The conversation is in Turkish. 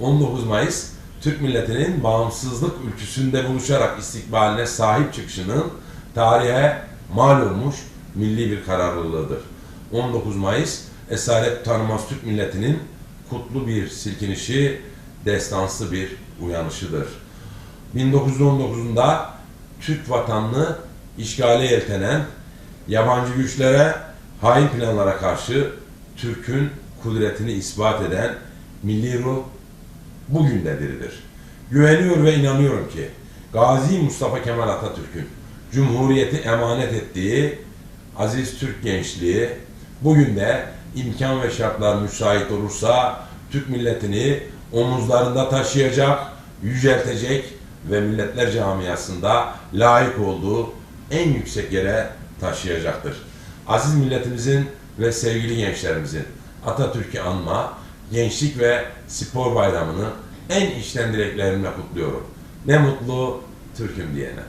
19 Mayıs Türk milletinin bağımsızlık ülküsünde buluşarak istikbaline sahip çıkışının tarihe mal olmuş milli bir kararlılığıdır. 19 Mayıs esaret tanımaz Türk milletinin kutlu bir silkinişi, destansı bir uyanışıdır. 1919'unda Türk vatanını işgale yeltenen yabancı güçlere, hain planlara karşı Türk'ün kudretini ispat eden milli ruh bugün de diridir. Güveniyor ve inanıyorum ki Gazi Mustafa Kemal Atatürk'ün Cumhuriyeti emanet ettiği aziz Türk gençliği bugün de imkan ve şartlar müsait olursa Türk milletini omuzlarında taşıyacak, yüceltecek ve milletler camiasında layık olduğu en yüksek yere taşıyacaktır. Aziz milletimizin ve sevgili gençlerimizin Atatürk'ü anma, gençlik ve spor bayramını en içten dileklerimle kutluyorum. Ne mutlu Türk'üm diyene.